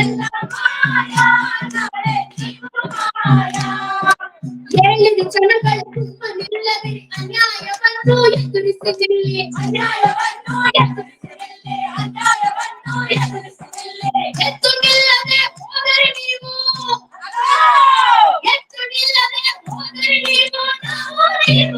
ಎಲ್ಲ Yeah.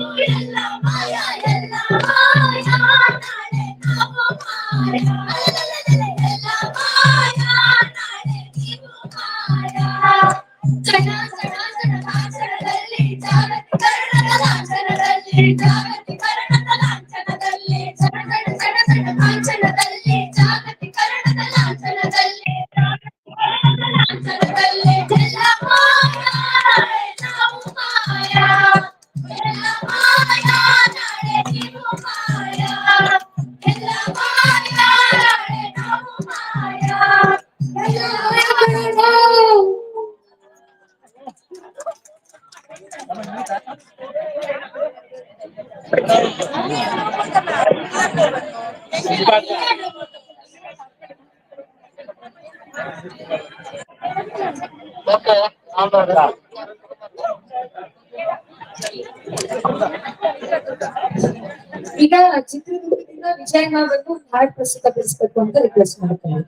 ಈಗ ಚಿತ್ರದುರ್ಗದಿಂದ ವಿಜಯ್ ಮಾವನ್ನು ಹಾಡ್ ಪ್ರಸ್ತುತಪಡಿಸಬೇಕು ಅಂತ ರಿಕ್ವೆಸ್ಟ್ ಮಾಡ್ತಾರೆ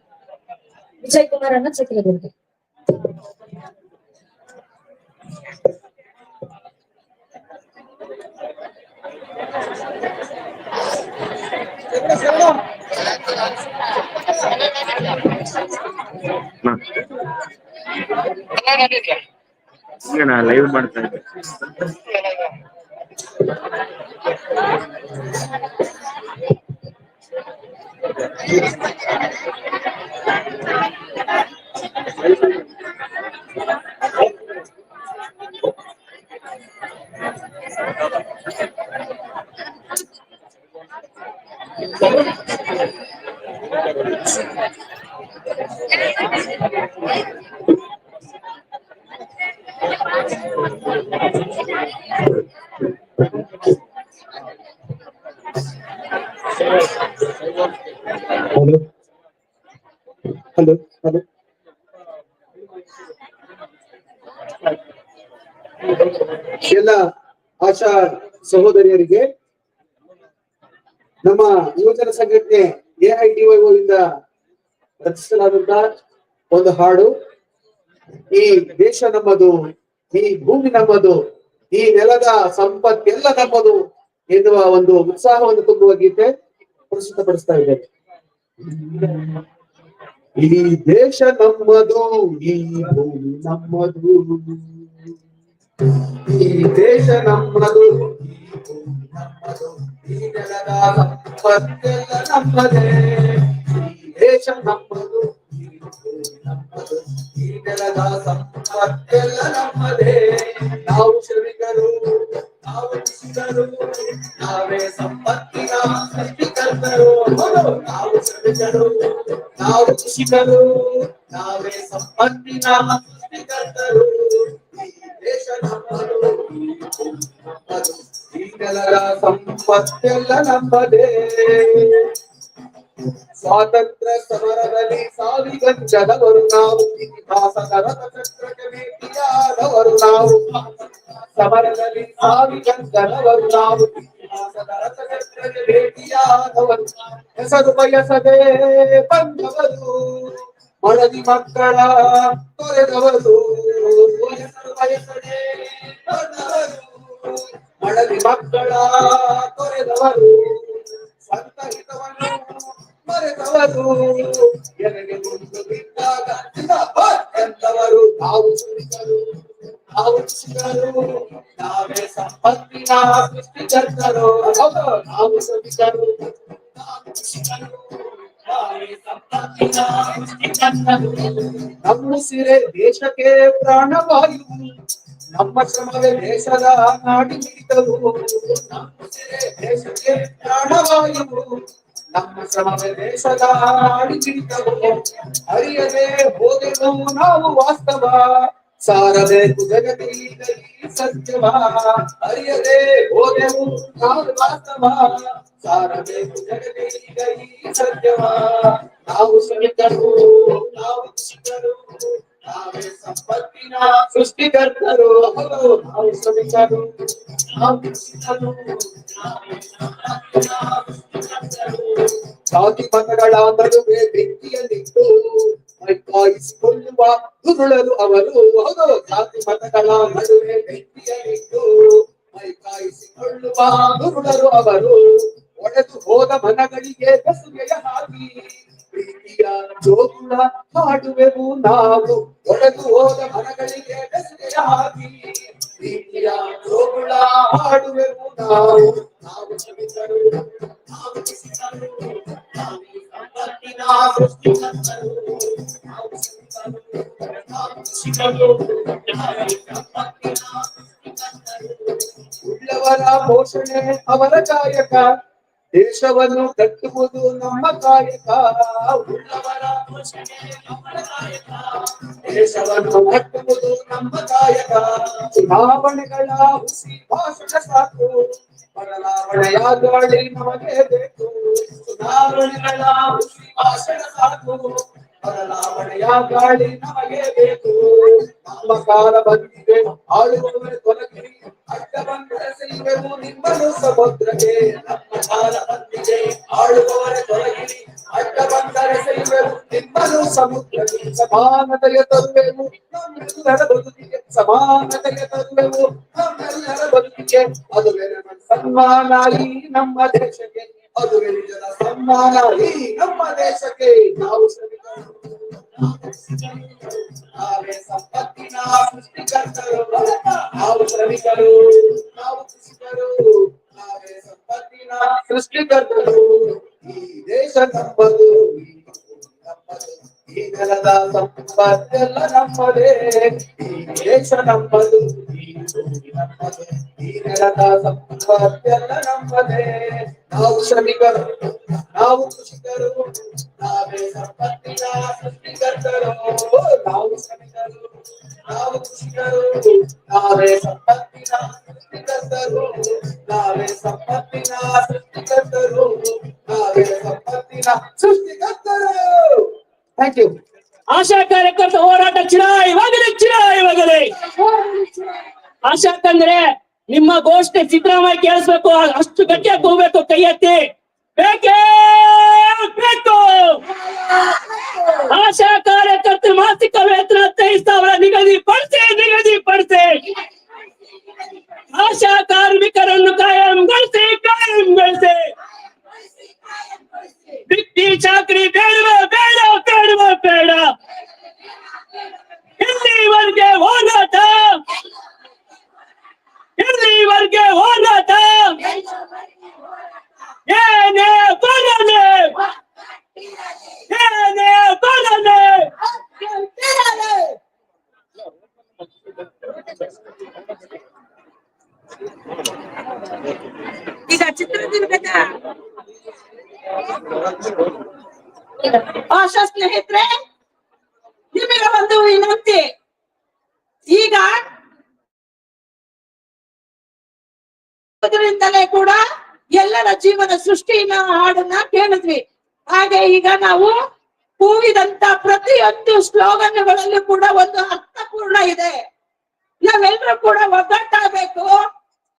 ವಿಜಯ್ ಕುಮಾರ್ ಅನ್ನ ಚಿತ್ರದುರ್ಗ ಈಗ ನಾ ಲೈವ್ ಮಾಡ್ತಾ ಇದ್ದೆ ಎಲ್ಲ ಆಶಾ ಸಹೋದರಿಯರಿಗೆ ನಮ್ಮ ಯುವಜನ ಸಂಘಟನೆ ಎಐಡಿವೈಒ ಇಂದ ರಚಿಸಲಾದಂತಹ ಒಂದು ಹಾಡು. ಈ ದೇಶ ನಮ್ಮದು, ಈ ಭೂಮಿ ನಮ್ಮದು, ಈ ನೆಲದ ಸಂಪತ್ತೆಲ್ಲ ನಮ್ಮದು ಎನ್ನುವ ಒಂದು ಉತ್ಸಾಹವನ್ನು ತುಂಬುವ ಗೀತೆ ಪ್ರಸ್ತುತಪಡಿಸ್ತಾ ಇದೆ. ಈ ದೇಶ ನಮ್ಮದು, ಈ ಭೂಮಿ ನಮ್ಮದು. ಈ ದೇಶ ನಮ್ಮದು, ಈ ನೆಲದ ಸಂಪತ್ತೆಲ್ಲ ನಮ್ಮದೇ. ಈ ದೇಶ ನಮ್ಮ ಈ ನೆಲದ ಸಂಪತ್ತೆಲ್ಲ ನಮ್ಮದೇ ನಾವು ಶ್ರಮಿಕರು ನಾವು ಕೃಷಿಕರು ನಾವೇ ಸಂಪತ್ತಿನ ಸೃಷ್ಟಿಕರ್ತರು ಹೌದು, ನಾವು ಶ್ರಮಿಕರು ನಾವು ಕೃಷಿಕರು ನಾವೇ ಸಂಪತ್ತಿನ ಸೃಷ್ಟಿಕರ್ತರು ಈ ದೇಶ ನಮ್ಮದು ಈ ಭೂಮಿ ನಮ್ಮದು ಈ ನೆಲದ ಸಂಪತ್ತೆಲ್ಲ ನಮ್ಮದೇ ಸ್ವಾತಂತ್ರ್ಯ ಸಮರದಲ್ಲಿ ಸಾವಿಗಂಜದವರು ನಾವು ಇತಿಹಾಸದ ರಥಚಕ್ರಕ್ಕೆ ಭೇಟಿಯಾದವರು ನಾವು ಸಮರದಲ್ಲಿ ಸಾವಿಗಂಜದವರು ನಾವು ಇತಿಹಾಸದ ರಥಚಕ್ರಕ್ಕೆ ಭೇಟಿಯಾದವರು ಹೆಸರು ಬಯಸದೆ ಬಂದವರು ಮಳದಿ ಮಕ್ಕಳ ತೊರೆದವರು ಹೆಸರು ಬಯಸದೆ ಬಂದವರು ಮಳದಿ ಮಕ್ಕಳ ತೊರೆದವರು ಸ್ವಂತ ಹಿತವನ್ನು ಮರೆತವರು ಎನಗೆ ಮುಂದು ಬಿದ್ದಾಗ ಜಿಂದಾಬಾದ್ ಎಂದವರು ನಾವು ಸುರಿದರು ನಾವು ಕೃಷಿಕರು ನಾವೇ ಸಂಪತ್ತಿನ ಸೃಷ್ಟಿಕರ್ತರು ಹೌದು ನಾವು ಶ್ರಮಿಕರು ನಾವು ಕೃಷಿಕರು ನಾವೇ ಸಂಪತ್ತಿನ ಸೃಷ್ಟಿಕರ್ತರು ನಮ್ಮ ಸಿರೆ ದೇಶಕ್ಕೆ ಪ್ರಾಣವಾಯು ನಮ್ಮ ಶ್ರಮವೇ ದೇಶದ ನಾಡಿ ಮಿಡಿತವು ನಮ್ಮ ಸಿರೆ ದೇಶಕ್ಕೆ ಪ್ರಾಣವಾಯು ನಮ್ಮ ಶ್ರಮವೇ ದೇಶದ ಅಡಿಚಿಟ್ಟವು ಅರಿಯದೆ ಹೋದೆವು ನಾವು ವಾಸ್ತವ ಸಾರಬೇಕು ಜಗದೀಗ ಈ ಸತ್ಯವ ಅರಿಯದೆ ಹೋದೆವು ನಾವು ವಾಸ್ತವ ಸಾರಬೇಕು ಜಗದೀಗ ಈ ಸತ್ಯವ ನಾವು ಶ್ರಮಿಕರು ನಾವು ಕೃಷಿಕರು ನಾವೇ ಸಂಪತ್ತಿನ ಸೃಷ್ಟಿಕರ್ತರು ಹೌದು, ನಾವು ಶ್ರಮಿಕರು ನಾವು ಕೃಷಿಕರು ನಾವೇ ಸಂಪತ್ತಿನ ಸೃಷ್ಟಿಕರ್ತರು. ಜಾತಿ ಮತಗಳ ನಡುವೆ ಬೆಂಕಿಯಲ್ಲಿದ್ದು ಮೈಕಾಯಿಸಿಕೊಳ್ಳುವ ಗುರುಳರು ಅವರು ಹೌದು ಜಾತಿ ಮತಗಳ ನಡುವೆ ಬೆಂಕಿಯಲ್ಲಿದ್ದು ಮೈಕಾಯಿಸಿಕೊಳ್ಳುವ ಗುರುಳರು ಅವರು ಒಡೆದು ಹೋದ ಮನಗಳಿಗೆ ಬೆಸುಗೆಯ ಹಾಕಿ ಪ್ರೀತಿಯ ಜೋಗುಳ ಹಾಡುವೆವು ನಾವು, ಒಡೆದು ಹೋದ ಮನಗಳಿಗೆ ಬೆಸುಗೆಯ ಹಾಕಿ ಪ್ರೀತಿಯ ಜೋಗುಳ ಹಾಡುವೆವು ನಾವು ನಾವು ಶ್ರಮಿಕರು ನಾವು ಕೃಷಿಕರು ನಾವೇ ಸಂಪತ್ತಿನ ಸೃಷ್ಟಿಕರ್ತರು ನಾವು ಶ್ರಮಿಕರು ನಾವು ಕೃಷಿಕರು ನಾವೇ ಸಂಪತ್ತಿನ ಸೃಷ್ಟಿಕರ್ತರು ಉಳ್ಳವರ ಪೋಷಣೆ ಅವರ ಕಾಯಕ ದೇಶವನ್ನು ಕಟ್ಟುವುದು ನಮ್ಮ ಕಾಯಕ ಉಳ್ಳವರ ಪೋಷಣೆ ಅವರ ಕಾಯಕ ದೇಶವನ್ನು ಕಟ್ಟುವುದು ನಮ್ಮ ಕಾಯಕ ಚುನಾವಣೆಗಳ ಹುಸಿ ಭಾಷಣ ಸಾಕು ಬದಲಾವಣೆಯ ಗಾಳಿ ನಮಗೆ ಬೇಕು ಚುನಾವಣೆಗಳ ಹುಸಿ ಭಾಷಣ ಸಾಕು ಬದಲಾವಣೆಯ ಗಾಳಿ ನಮಗೆ ಬೇಕು ನಮ್ಮ ಕಾಲ ಬಂದಿದೆ ಆಳುವವರ ತೊಲಗಿ ಅಡ್ಡ ಬಂದರೆ ಸೆಲ್ವೆವು ನಿಮ್ಮನು ಸಮುದ್ರಕ್ಕೆ ನಮ್ಮ ಕಾಲ ಬಂದಿದೆ ಆಳುವವರ ತೊಲಗಿರಿ ಅಡ್ಡ ಬಂದರೆ ಸೆಲ್ವೆವು ನಿಮ್ಮನು ಸಮುದ್ರಕ್ಕೆ ಸಮಾನತೆಯ ತರುವೆವು ನಮ್ಮೆಲ್ಲರ ಬದುಕಿಗೆ ಸಮಾನತೆಯ ತರುವೆವು ನಮ್ಮೆಲ್ಲರ ಬದುಕಿಗೆ ಅದು ನಮ್ಮ ಸನ್ಮಾನ ಈ ನಮ್ಮ ದೇಶಕ್ಕೆ ಅದು ನಿಜದ ಸನ್ಮಾನ ಈ ನಮ್ಮ ದೇಶಕ್ಕೆ ನಾವು ಶ್ರಮಿಕರು ನಾವೇ ಸಂಪತ್ತಿನ ಸೃಷ್ಟಿಕರ್ತರು ನಾವು ಶ್ರಮಿಕರು ನಾವು ಕೃಷಿಕರು ನಾವೇ ಸಂಪತ್ತಿನ ಸೃಷ್ಟಿಕರ್ತರು ಈ ದೇಶ ನಮ್ಮದು ಈ ನಮ್ಮದು సకల సంపదల నమ్మదే దేశ నమ్మదు దీనరత సంపదల నమ్మదే నావు శ్రమికరు నావు కృషికరు నావే సంపత్తి నా సృష్టికర్తరు నావు శ్రమికరు నావు కృషికరు నావే సంపత్తి నా సృష్టికర్తరు నావే సంపత్తి నా ಆಶಾ ಕಾರ್ಯಕರ್ತ ಹೋರಾಟ ಚಿರಾಯವಾಗಲಿ ಚಿರಾಯವಾಗಲಿ ಆಶಾ ತಂದ್ರೆ ನಿಮ್ಮ ಘೋಷಣೆ ಸಿದ್ದರಾಮಯ್ಯ ಕೇಳಿಸ್ಬೇಕು, ಅಷ್ಟು ಗಟ್ಟಿಯಾಗಿ ಹೋಗ್ಬೇಕು ಕೈ ಎತ್ತಿ. ಬೇಕೇ? ಆಶಾ ಕಾರ್ಯಕರ್ತರು ಮಾಸಿಕ ವೇತನ ಹತ್ತೈದು ನಿಗದಿ ಈಗ ಚಿತ್ರದುರ್ಗದ ಆಶಾ ಸ್ನೇಹಿತರೆ ನಿಮಗೆ ಒಂದು ವಿನಂತಿ. ಈಗ ಕೂಡ ಎಲ್ಲರ ಜೀವನ ಸೃಷ್ಟಿನ ಹಾಡನ್ನ ಕೇಳಿದ್ವಿ. ಹಾಗೆ ಈಗ ನಾವು ಹೂವಿದಂತ ಪ್ರತಿಯೊಂದು ಸ್ಲೋಗನ್ಗಳಲ್ಲೂ ಕೂಡ ಒಂದು ಅರ್ಥಪೂರ್ಣ ಇದೆ. ನಾವೆಲ್ಲರೂ ಕೂಡ ಒಗ್ಗಟ್ಟಾಗಬೇಕು.